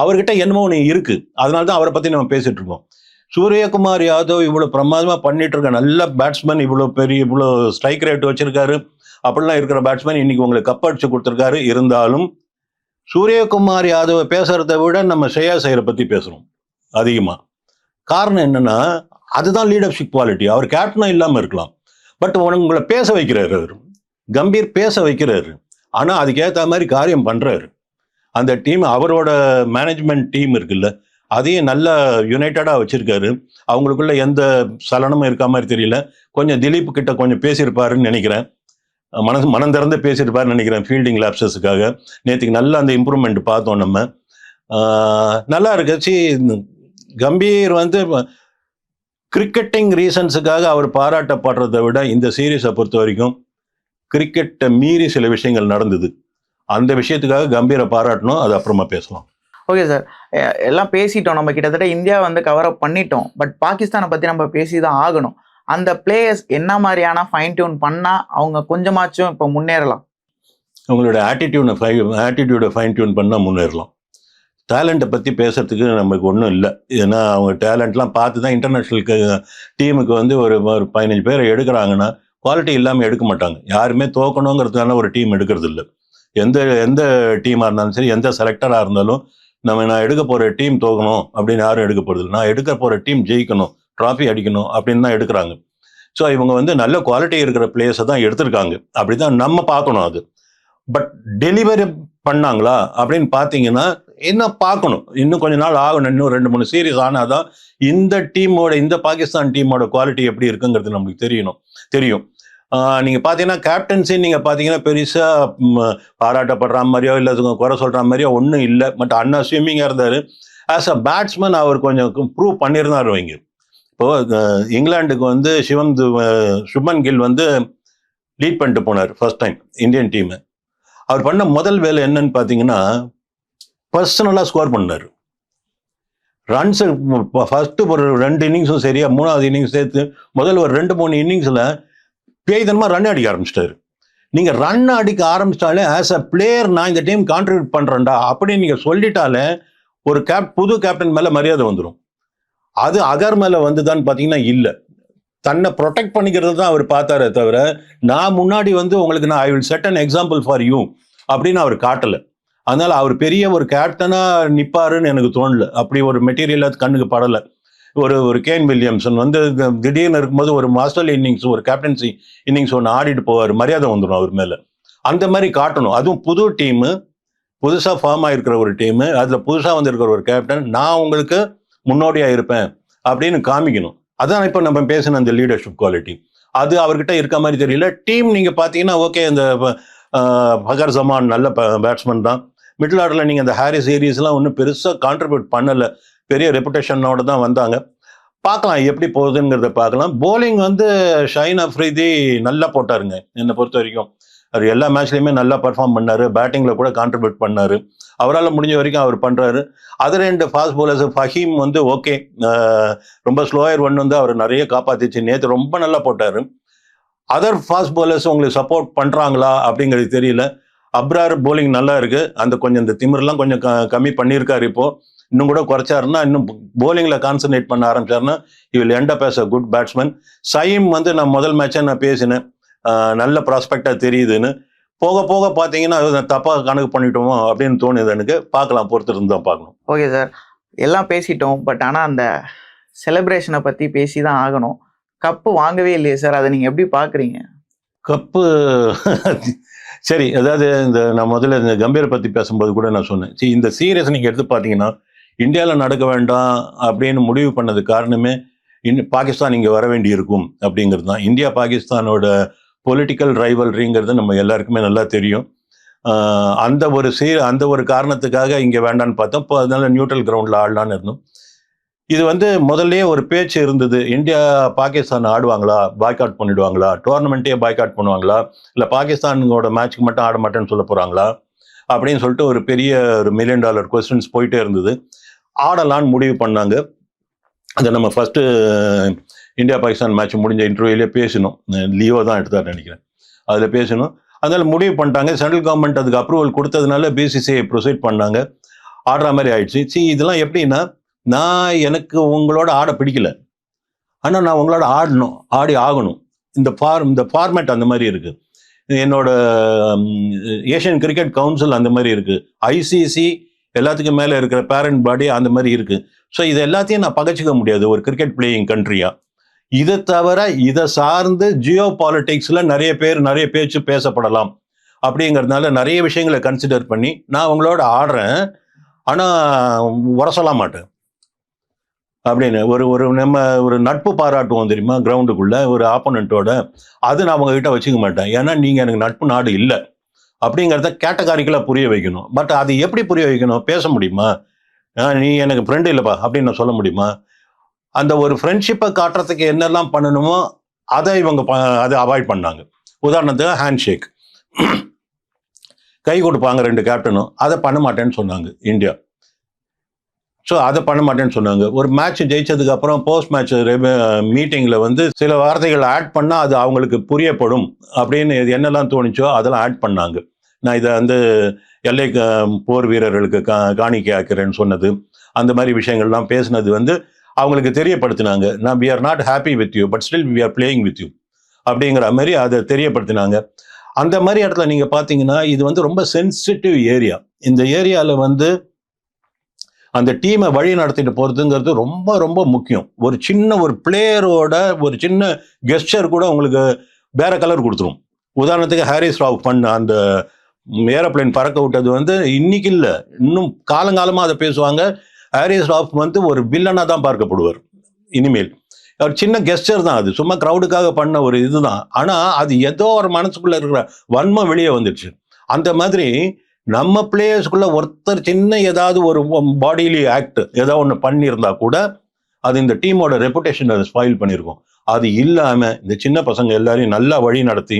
B: அவர்கிட்ட என்னமோ ஒன்று இருக்குது அதனால தான் அவரை பற்றி நம்ம பேசிகிட்டு இருக்கோம். சூரியகுமார் யாதவ் இவ்வளோ பிரமாதமா பண்ணிட்டு இருக்க நல்ல பேட்ஸ்மேன் இவ்வளோ பெரிய இவ்வளோ ஸ்ட்ரைக் ரேட் வச்சிருக்காரு. அப்படிலாம் இருக்கிற பேட்ஸ்மேன் இன்னைக்கு உங்களுக்கு கப் அடிச்சு கொடுத்துருக்காரு. இருந்தாலும் சூரியகுமார் யாதவ் பேசுறத விட நம்ம ஸ்ரேயா சையரை பத்தி பேசுறோம் அதிகமா. காரணம் என்னன்னா அதுதான் லீடர்ஷிப் குவாலிட்டி அவர் கேப்டனா இல்லாம இருக்கலாம். பட் உங்களை பேச வைக்கிறாரு அவர். கம்பீர் பேச வைக்கிறாரு. ஆனா அதுக்கேற்ற மாதிரி காரியம் பண்றாரு. அந்த டீம் அவரோட மேனேஜ்மெண்ட் டீம் இருக்குல்ல அதையும் நல்லா யுனைட்டடாக வச்சிருக்காரு. அவங்களுக்குள்ள எந்த சலனமும் இருக்க மாதிரி தெரியல. கொஞ்சம் திலீப் கிட்ட கொஞ்சம் பேசியிருப்பாருன்னு நினைக்கிறேன். மனசு மனம் திறந்து பேசியிருப்பாருன்னு நினைக்கிறேன் ஃபீல்டிங் லேப்சஸுக்காக நேற்றுக்கு நல்லா அந்த இம்ப்ரூவ்மெண்ட் பார்த்தோம் நம்ம. நல்லா இருக்கு. சி கம்பீர் வந்து கிரிக்கெட்டிங் ரீசன்ஸுக்காக அவர் பாராட்டப்படுறதை விட இந்த சீரீஸை பொறுத்த வரைக்கும் கிரிக்கெட்டை மீறி சில விஷயங்கள் நடந்தது. அந்த விஷயத்துக்காக கம்பீரை பாராட்டணும். அது அப்புறமா பேசலாம்.
A: ஓகே சார் எல்லாம் பேசிட்டோம். நம்ம கிட்டத்தட்ட இந்தியா வந்து கவர் அப் பண்ணிட்டோம். பட் பாகிஸ்தானை பற்றி நம்ம பேசி தான் ஆகணும். அந்த பிளேயர்ஸ் என்ன மாதிரியான ஃபைன் டியூன் பண்ணால் அவங்க கொஞ்சமாச்சும் இப்போ முன்னேறலாம்?
B: அவங்களோட ஆட்டிடியூனை ஃபை ஆட்டிடியூடை ஃபைன் டியூன் பண்ணால் முன்னேறலாம் டேலண்ட்டை பற்றி பேசுகிறதுக்கு நமக்கு ஒன்றும் இல்லை. ஏன்னா அவங்க டேலண்ட்லாம் பார்த்து தான் இன்டர்நேஷ்னலுக்கு டீமுக்கு வந்து ஒரு ஒரு பதினஞ்சு பேரை எடுக்கிறாங்கன்னா குவாலிட்டி இல்லாமல் எடுக்க மாட்டாங்க. யாருமே தோக்கணுங்கிறதுக்கான ஒரு டீம் எடுக்கிறது இல்லை எந்த எந்த டீமாக இருந்தாலும் சரி எந்த செலக்டராக இருந்தாலும் நம்ம நான் எடுக்க போகிற டீம் தோக்கணும் அப்படின்னு யாரும் எடுக்க போகிறது இல்லை நான் எடுக்க போகிற டீம் ஜெயிக்கணும் ட்ராஃபி அடிக்கணும் அப்படின்னு தான் எடுக்கிறாங்க. ஸோ இவங்க வந்து நல்ல குவாலிட்டி இருக்கிற பிளேயர்ஸை தான் எடுத்திருக்காங்க. அப்படி தான் நம்ம பார்க்கணும் அது. பட் டெலிவரி பண்ணாங்களா அப்படின்னு பார்த்தீங்கன்னா என்ன பார்க்கணும். இன்னும் கொஞ்ச நாள் ஆகணும். இன்னும் ரெண்டு மூணு சீரீஸ் ஆனால் தான் இந்த டீமோட இந்த பாகிஸ்தான் டீமோட குவாலிட்டி எப்படி இருக்குங்கிறது நம்மளுக்கு தெரியணும். தெரியும். நீங்கள் நீங்க பார்த்தீங்கன்னா கேப்டன்சி நீங்க பார்த்தீங்கன்னா பெருசா பாராட்டப்படுற மாதிரியோ இல்லை குறை சொல்ற மாதிரியோ ஒன்றும் இல்லை. பட் அண்ணா ஸ்விம்மிங்காக இருந்தார். ஆஸ் அ பேட்ஸ்மேன் அவர் கொஞ்சம் ப்ரூவ் பண்ணியிருந்தார் இவங்க இப்போ இங்கிலாண்டுக்கு இங்கிலாந்துக்கு வந்து சிவம் து- சுப்மன் கில் வந்து லீட் பண்ணிட்டு போனார் ஃபர்ஸ்ட் டைம் இந்தியன் டீமை அவர் பண்ண முதல் வேலை என்னன்னு பார்த்தீங்கன்னா பர்சனலாக ஸ்கோர் பண்ணார். ரன்ஸ் ஃபர்ஸ்ட் ஒரு ரெண்டு இன்னிங்ஸும் சரியா மூணாவது இன்னிங்ஸ் சேர்த்து முதல் ஒரு ரெண்டு மூணு இன்னிங்ஸில் பேய்தனமாக ரன் அடிக்க ஆரம்பிச்சிட்டாரு. நீங்கள் ரன் அடிக்க ஆரம்பிச்சிட்டாலே ஆஸ் அ பிளேயர் நான் இந்த டீம் கான்ட்ரிபியூட் பண்ணுறேன்டா அப்படின்னு நீங்கள் சொல்லிட்டாலே ஒரு கேப் புது கேப்டன் மேலே மரியாதை வந்துடும் அது அகர் மேலே வந்துதான்னு பார்த்தீங்கன்னா இல்லை. தன்னை ப்ரொடெக்ட் பண்ணிக்கிறது தான் அவர் பார்த்தாரே தவிர நான் முன்னாடி வந்து உங்களுக்கு நான் I will set an example for you அப்படின்னு அவர் காட்டலை. அதனால் அவர் பெரிய ஒரு கேப்டனாக நிற்பாருன்னு எனக்கு தோணல. அப்படி ஒரு மெட்டீரியல் அது கண்ணுக்கு படலை. ஒரு ஒரு கேன் வில்லியம்சன் வந்து திடீர்னு இருக்கும்போது ஒரு மாஸ்டர் இன்னிங்ஸ் ஒரு கேப்டன்சி இன்னிங்ஸ் ஒன்று ஆடிட்டு போவார். மரியாதை வந்துடும் அவர் மேலே. அந்த மாதிரி காட்டணும். அதுவும் புது டீமு புதுசாக ஃபார்ம் ஆகிருக்கிற ஒரு டீமு அதில் புதுசாக வந்திருக்கிற ஒரு கேப்டன் நான் உங்களுக்கு முன்னோடியாக இருப்பேன் அப்படின்னு காமிக்கணும். அதான் இப்போ நம்ம பேசின அந்த லீடர்ஷிப் குவாலிட்டி அது அவர்கிட்ட இருக்க மாதிரி தெரியல. டீம் நீங்கள் பார்த்தீங்கன்னா ஓகே இந்த அஹ், ஃபகர் ஜமான் நல்ல பேட்ஸ்மேன் தான். மிடில் ஆர்டரில் நீங்கள் அந்த ஹாரிஸ் ஏரியஸ்லாம் ஒன்றும் பெருசாக கான்ட்ரிபியூட் பண்ணலை. பெரிய ரெப்புடேஷனோட தான் வந்தாங்க. பார்க்கலாம் எப்படி போகுதுங்கிறத பார்க்கலாம். போலிங் வந்து ஷைன் அஃப்ரிதி நல்லா போட்டாருங்க என்னை பொறுத்த வரைக்கும் அவர் எல்லா மேட்ச்லையுமே நல்லா பர்ஃபார்ம் பண்ணார். பேட்டிங்கில் கூட கான்ட்ரிபியூட் பண்ணார். அவரால் முடிஞ்ச வரைக்கும் அவர் பண்ணுறாரு அது ரெண்டு ஃபாஸ்ட் போலர்ஸ் ஃபஹீம் வந்து ஓகே ரொம்ப ஸ்லோயர் ஒன் வந்து அவர் நிறைய காப்பாற்றிச்சு நேற்று ரொம்ப நல்லா போட்டார். அதர் ஃபாஸ்ட் போலர்ஸ் உங்களுக்கு சப்போர்ட் பண்ணுறாங்களா அப்படிங்கிறது தெரியல. அப்ரார் போலிங் நல்லா இருக்குது அந்த கொஞ்சம் இந்த திமிரெல்லாம் கொஞ்சம் க- கம்மி பண்ணியிருக்காரு இப்போது இன்னும் கூட குறைச்சாருன்னா இன்னும் bowlingல கான்சன்ட்ரேட் பண்ண ஆரம்பிச்சாருன்னா he will end up a good batsman Saim வந்து நான் முதல் மேட்சே நான் பேசினேன். நல்ல ப்ராஸ்பெக்டாக தெரியுதுன்னு. போக போக பார்த்தீங்கன்னா தப்பாக கணக்கு பண்ணிட்டோமோ அப்படின்னு தோணுது எனக்கு. பார்க்கலாம் பொறுத்து இருந்து தான் பார்க்கணும்.
A: ஓகே சார் எல்லாம் பேசிட்டோம் பட் ஆனால் அந்த செலிப்ரேஷனை பற்றி பேசி தான் ஆகணும். கப்பு வாங்கவே இல்லையே சார் அதை நீங்கள் எப்படி பார்க்குறீங்க?
B: கப்பு சரி அதாவது இந்த நான் முதல்ல இந்த கம்பீரை பற்றி பேசும்போது கூட நான் சொன்னேன். சரி இந்த சீரியஸ் நீங்கள் எடுத்து பார்த்தீங்கன்னா இந்தியாவில் நடக்க வேண்டாம் அப்படின்னு முடிவு பண்ணது காரணமே இன் பாகிஸ்தான் இங்கே வர வேண்டி இருக்கும் அப்படிங்கிறது தான். இந்தியா பாகிஸ்தானோட பொலிட்டிக்கல் ரைவல்ரிங்கிறது நம்ம எல்லாருக்குமே நல்லா தெரியும். அந்த ஒரு சீ அந்த ஒரு காரணத்துக்காக இங்கே வேண்டான்னு பார்த்தோம். இப்போ அதனால நியூட்ரல் கிரவுண்டில் ஆடலான்னு இருந்தோம். இது வந்து முதல்லயே ஒரு பேச்சு இருந்தது. இந்தியா பாகிஸ்தான் ஆடுவாங்களா? பாய்காட் பண்ணிடுவாங்களா? டோர்னமெண்ட்டே பாய்காட் பண்ணுவாங்களா? இல்லை பாகிஸ்தானோட மேட்ச்க்கு மட்டும் ஆட மாட்டேன்னு சொல்ல போகிறாங்களா அப்படின்னு சொல்லிட்டு ஒரு பெரிய ஒரு மில்லியன் டாலர் கொஸ்டின்ஸ் போயிட்டே இருந்தது. ஆடலான்னு முடிவு பண்ணாங்க. அதை நம்ம ஃபஸ்ட்டு இந்தியா பாகிஸ்தான் மேட்ச் முடிஞ்ச இன்டர்வியூலேயே பேசணும் லியோ தான் எடுத்தார் நினைக்கிறேன். அதில் பேசணும் அதனால் முடிவு பண்ணிட்டாங்க. சென்ட்ரல் கவர்மெண்ட் அதுக்கு அப்ரூவல் கொடுத்ததுனால பிசிசிஐ ப்ரொசீட் பண்ணாங்க. ஆடுற மாதிரி ஆயிடுச்சு. சி இதெல்லாம் எப்படின்னா நான் எனக்கு உங்களோட ஆட பிடிக்கல. ஆனால் நான் உங்களோட ஆடணும். ஆடி ஆகணும். இந்த ஃபார் இந்த ஃபார்மேட் அந்த மாதிரி இருக்குது என்னோட ஏஷியன் கிரிக்கெட் கவுன்சில் அந்த மாதிரி இருக்குது ஐசிசி எல்லாத்துக்கும் மேலே இருக்கிற பேரண்ட் பாடி அந்த மாதிரி இருக்குது ஸோ இது எல்லாத்தையும் நான் பகச்சிக்க முடியாது. ஒரு கிரிக்கெட் பிளேயிங் கண்ட்ரியாக இதை தவிர இதை சார்ந்து ஜியோ பாலிட்டிக்ஸில் நிறைய பேர் நிறைய பேச்சு பேசப்படலாம். அப்படிங்கிறதுனால நிறைய விஷயங்களை கன்சிடர் பண்ணி நான் உங்களோட ஆடுறேன். ஆனால் உரசல மாட்டேன். அப்படின்னு ஒரு ஒரு நம்ம ஒரு நட்பு பாராட்டுவோம் தெரியுமா? கிரவுண்டுக்குள்ளே ஒரு ஆப்போனண்ட்டோட அது நான் உங்ககிட்ட வச்சுக்க மாட்டேன். ஏன்னா நீங்கள் எனக்கு நட்பு நாடு இல்லை. அப்படிங்கிறத கேட்டகாரிக்கலாக புரிய வைக்கணும். பட் அது எப்படி புரிய வைக்கணும்? பேச முடியுமா? ஆ, நீ எனக்கு ஃப்ரெண்டு இல்லைப்பா அப்படின்னு நான் சொல்ல முடியுமா? அந்த ஒரு ஃப்ரெண்ட்ஷிப்பை காட்டுறதுக்கு என்னெல்லாம் பண்ணணுமோ அதை இவங்க ப- அதை அவாய்ட் பண்ணாங்க. உதாரணத்துக்கு ஹேண்ட் ஷேக் கை கொடுப்பாங்க ரெண்டு கேப்டனும் அதை பண்ண மாட்டேன்னு சொன்னாங்க இந்தியா. ஸோ அதை பண்ண மாட்டேன்னு சொன்னாங்க. ஒரு மேட்ச் ஜெயிச்சதுக்கு அப்புறம் போஸ்ட் மேட்ச் மீட்டிங்கில் வந்து சில வார்த்தைகள் ஆட் பண்ணால் அது அவங்களுக்கு புரியப்படும். அப்படின்னு என்னெல்லாம் தோணுச்சோ அதெல்லாம் ஆட் பண்ணாங்க. நான் இதை வந்து எல்லை க- போர் வீரர்களுக்கு கா காணிக்கை ஆக்கிறேன்னு சொன்னது. அந்த மாதிரி விஷயங்கள்லாம் பேசினது வந்து அவங்களுக்கு தெரியப்படுத்தினாங்க. நான் we are not happy with you but still we are playing with you அப்படிங்கிற மாதிரி அதை தெரியப்படுத்தினாங்க. அந்த மாதிரி இடத்துல நீங்கள் பார்த்தீங்கன்னா இது வந்து ரொம்ப சென்சிட்டிவ் ஏரியா இந்த ஏரியாவில் வந்து அந்த டீமை வழி நடத்திட்டு போகிறதுங்கிறது ரொம்ப ரொம்ப முக்கியம். ஒரு சின்ன ஒரு பிளேயரோட ஒரு சின்ன கெஸ்டர் கூட உங்களுக்கு வேற கலர் கொடுத்துரும். உதாரணத்துக்கு ஹாரிஸ் ராவ் பண்ண அந்த ஏரோப்ளேன் பறக்க விட்டது வந்து இன்னைக்கு இல்லை. இன்னும் காலங்காலமாக அதை பேசுவாங்க. ஹாரிஸ் ஆஃப் வந்து ஒரு வில்லனாக தான் பார்க்கப்படுவார். இனிமேல். ஒரு சின்ன கெஸ்டர் தான் அது. சும்மா க்ரௌடுக்காக பண்ண ஒரு இதுதான். ஆனால் அது ஏதோ ஒரு மனசுக்குள்ளே இருக்கிற வன்மம் வெளியே வந்துடுச்சு. அந்த மாதிரி நம்ம பிளேயர்ஸ்குள்ள ஒருத்தர் சின்ன ஏதாவது ஒரு பாடியிலி ஆக்ட் ஏதோ ஒன்று பண்ணியிருந்தா கூட அது இந்த டீமோட ரெப்புடேஷன் அதை ஸ்பாயில் பண்ணியிருக்கோம் அது இல்லாமல் இந்த சின்ன பசங்க எல்லாரையும் நல்லா வழி நடத்தி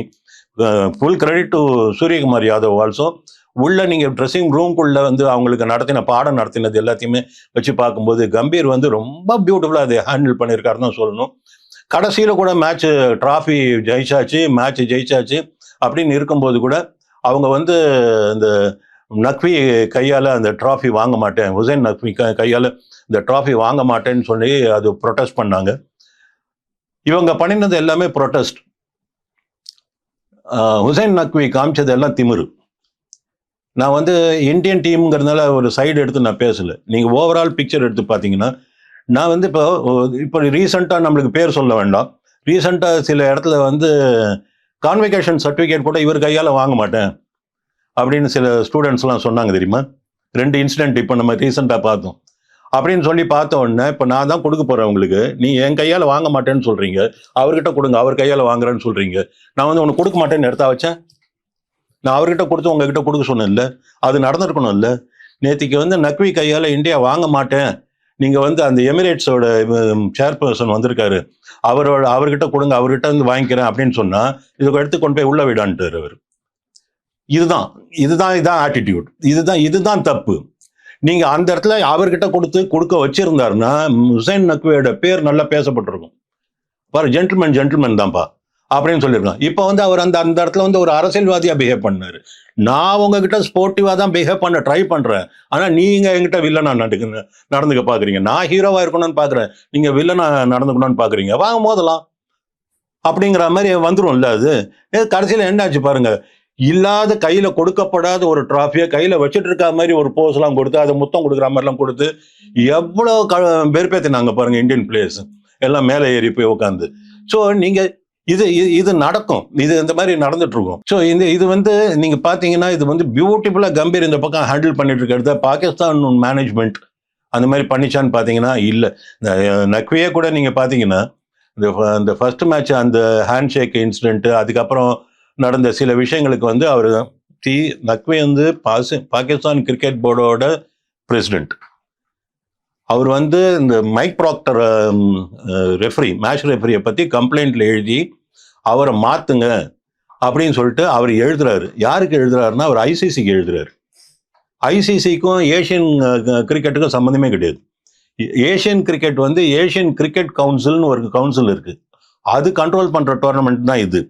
B: full credit to Suryakumar Yadav also உள்ள நீங்கள் ட்ரெஸ்ஸிங் ரூம்குள்ள வந்து அவங்களுக்கு நடத்தின பாடம் நடத்தினது எல்லாத்தையுமே வச்சு பார்க்கும்போது கம்பீர் வந்து ரொம்ப பியூட்டிஃபுல்லாக அதை ஹேண்டில் பண்ணியிருக்காருன்னு தான் சொல்லணும். கடைசியில் கூட மேட்ச்சு ட்ராஃபி ஜெயிச்சாச்சு மேட்ச் ஜெயிச்சாச்சு அப்படின்னு இருக்கும்போது கூட அவங்க வந்து இந்த நக்வி கையால் அந்த ட்ராஃபி வாங்க மாட்டேன் ஹுசைன் நக்வி க- கையால் இந்த ட்ராஃபி வாங்க மாட்டேன்னு சொல்லி அது ப்ரொட்டஸ்ட் பண்ணாங்க. இவங்க பண்ணினது எல்லாமே ப்ரொட்டஸ்ட் ஹுசைன் நக்வி காமிச்சது எல்லாம் திமிரு. நான் வந்து இந்தியன் டீம்ங்கிறதுனால ஒரு சைடு எடுத்து நான் பேசல. நீங்கள் ஓவரால் பிக்சர் எடுத்து பார்த்தீங்கன்னா நான் வந்து இப்போ இப்போ ரீசெண்டாக நம்மளுக்கு பேர் சொல்ல வேண்டாம். ரீசெண்டாக சில இடத்துல வந்து கான்வெகேஷன் சர்டிஃபிகேட் கூட இவர் கையால் வாங்க மாட்டேன். அப்படின்னு சில ஸ்டூடெண்ட்ஸ்லாம் சொன்னாங்க தெரியுமா? ரெண்டு இன்சிடென்ட் இப்போ நம்ம ரீசெண்டாக பார்த்தோம். அப்படின்னு சொல்லி பார்த்த உடனே இப்போ நான் தான் கொடுக்க போகிறேன் உங்களுக்கு. நீ என் கையால் வாங்க மாட்டேன்னு சொல்கிறீங்க அவர்கிட்ட கொடுங்க அவர் கையால் வாங்குறேன்னு சொல்கிறீங்க நான் வந்து உனக்கு கொடுக்க மாட்டேன்னு எடுத்தா வச்சேன் நான் அவர்கிட்ட கொடுத்து உங்ககிட்ட கொடுக்க சொன்னேன்ல. அது நடந்திருக்கணும் இல்லை நேற்றுக்கு வந்து நக்வி கையால் இந்தியா வாங்க மாட்டேன். நீங்கள் வந்து அந்த எமிரேட்ஸோட சேர்பர்சன் வந்திருக்காரு. அவரோட அவர்கிட்ட கொடுங்க அவர்கிட்ட வந்து வாங்கிக்கிறேன் அப்படின்னு சொன்னால் இதுக்கு எடுத்து கொண்டு போய் உள்ளே விடான்ட்டு அவர். இதுதான் இதுதான் இதுதான் ஆட்டிடியூட் இதுதான் இதுதான் தப்பு. நீங்க அந்த இடத்துல அவர்கிட்ட கொடுத்து கொடுக்க வச்சிருந்தாருன்னா ஹுசைன் நக்வியோட பேர் நல்லா பேசப்பட்டிருக்கும். பாரு ஜென்டில்மேன் ஜென்டில்மேன் தான்ப்பா அப்படின்னு சொல்லியிருக்கான் இப்போ வந்து அவர் அந்த அந்த இடத்துல வந்து ஒரு அரசியல்வாதியாக பிஹேவ் பண்ணாரு. நான் உங்ககிட்ட ஸ்போர்ட்டிவாக தான் பிஹேவ் பண்ண ட்ரை பண்ணுறேன் ஆனால் நீங்கள் என்கிட்ட வில்லனா நடக்கு நடந்துக்க பார்க்குறீங்க நான் ஹீரோவாக இருக்கணும்னு பார்க்குறேன் நீங்கள் வில்லனா நடந்துக்கணும்னு பார்க்குறீங்க வாங்க மோதலாம் அப்படிங்கிற மாதிரி வந்துரும்ல அது. கடைசியில் என்ன ஆச்சு பாருங்கள் இல்லாத கையில கொடுக்கப்படாத ஒரு டிராஃபியை கையில வச்சுட்டு இருக்க மாதிரி ஒரு போஸ் எல்லாம் கொடுத்து அதை முத்தம் கொடுக்குற மாதிரிலாம் கொடுத்து எவ்வளவு க பேர்பேத்தினாங்க பாருங்க இந்தியன் பிளேயர்ஸ் எல்லாம் மேலே ஏறி போய் உட்காந்து ஸோ நீங்க இது இது- இது நடக்கும். இது இந்த மாதிரி நடந்துட்டு இருக்கும். ஸோ இந்த இது வந்து நீங்க பாத்தீங்கன்னா இது வந்து பியூட்டிஃபுல்லா கம்பீர் இந்த பக்கம் ஹேண்டில் பண்ணிட்டு இருக்கிறத. பாகிஸ்தான் மேனேஜ்மெண்ட் அந்த மாதிரி பண்ணிச்சான்னு பார்த்தீங்கன்னா இல்லை. இந்த, நக்வியே கூட நீங்க பாத்தீங்கன்னா இந்த இந்த ஃபர்ஸ்ட் மேட்ச் அந்த ஹேண்ட் ஷேக் இன்சிடென்ட் அதுக்கப்புறம் நடந்த சில விஷயங்களுக்கு வந்து அவர் தி நக்வி வந்து பாசி பாகிஸ்தான் கிரிக்கெட் போர்டோட பிரசிடெண்ட் அவர் வந்து இந்த மைக் ப்ராக்டர் ரெஃப்ரி மேட்ச் ரெஃப்ரியை பற்றி கம்ப்ளைண்ட்ல எழுதி அவரை மாற்றுங்க அப்படின்னு சொல்லிட்டு அவர் எழுதுறாரு. யாருக்கு எழுதுறாருன்னா அவர் ஐசிசிக்கு எழுதுறாரு. ஐசிசிக்கும் ஏஷியன் கிரிக்கெட்டுக்கும் சம்மந்தமே கிடையாது. ஏஷியன் கிரிக்கெட் வந்து ஏஷியன் கிரிக்கெட் கவுன்சில்னு ஒரு கவுன்சில் இருக்குது அது கண்ட்ரோல் பண்ணுற டோர்னமெண்ட் தான் இது.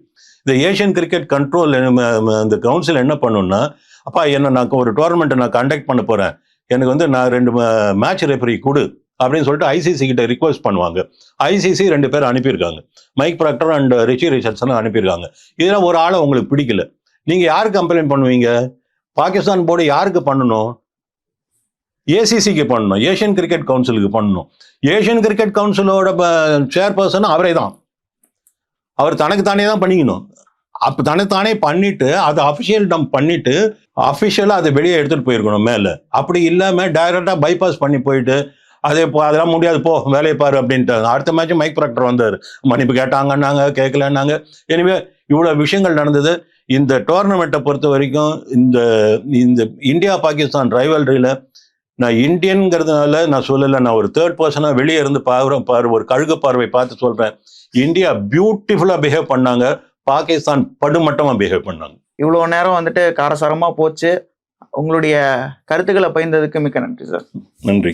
B: இந்த ஏஷியன் கிரிக்கெட் கண்ட்ரோல் இந்த கவுன்சில் என்ன பண்ணுன்னா அப்பா என்ன நான் ஒரு டோர்னமெண்ட்டை நான் கண்டக்ட் பண்ண போகிறேன் எனக்கு வந்து நான் ரெண்டு மேட்ச் ரெஃபரி கொடு அப்படின்னு சொல்லிட்டு ஐசிசி கிட்ட ரிக்வெஸ்ட் பண்ணுவாங்க. ஐசிசி ரெண்டு பேர் அனுப்பியிருக்காங்க. Mike Procter and Richie Richardson அனுப்பியிருக்காங்க. இதெல்லாம் ஒரு ஆளை உங்களுக்கு பிடிக்கல. நீங்கள் யாருக்கு கம்ப்ளைண்ட் பண்ணுவீங்க? பாகிஸ்தான் போர்டு யாருக்கு பண்ணணும்? ஏசிசிக்கு பண்ணணும். ஏஷியன் கிரிக்கெட் கவுன்சிலுக்கு பண்ணணும். ஏஷியன் கிரிக்கெட் கவுன்சிலோட சேர்பர்சன் அவரே தான் அவர் தனக்கு தானே தான் பண்ணிக்கணும். அப்போ தனத்தானே பண்ணிட்டு அதை அஃபிஷியல் டம்ப் பண்ணிட்டு அஃபிஷியலாக அதை வெளியே எடுத்துட்டு போயிருக்கணும் மேலே. அப்படி இல்லாமல் டைரக்டாக பைபாஸ் பண்ணி போயிட்டு அதே போ அதெல்லாம் முடியாது போ வேலையை பாரு அப்படின்ட்டு. அடுத்த மேட்ச் மைக் ப்ராக்டர் வந்தார். மன்னிப்பு கேட்டாங்கன்னாங்க கேட்கலன்னாங்க. எனவே இவ்வளோ விஷயங்கள் நடந்தது. இந்த டோர்னமெண்ட்டை பொறுத்த வரைக்கும் இந்த இந்த இந்தியா பாகிஸ்தான் ரைவல்ரியில் நான் இந்தியன்கிறதுனால நான் சொல்லலை நான் ஒரு தேர்ட் பர்சனாக வெளியே இருந்து பார்க்குறேன் பாரு ஒரு கழுகு பார்வை பார்த்து சொல்கிறேன் இந்தியா பியூட்டிஃபுல்லாக பிஹேவ் பண்ணாங்க. பாகிஸ்தான் படுமட்டமாக பிஹேவ் பண்ணாங்க.
A: இவ்வளோ நேரம் வந்துட்டு காரசாரமா போச்சு. உங்களுடைய கருத்துக்களை பகிர்ந்ததுக்கு மிக்க நன்றி சார்.
B: நன்றி.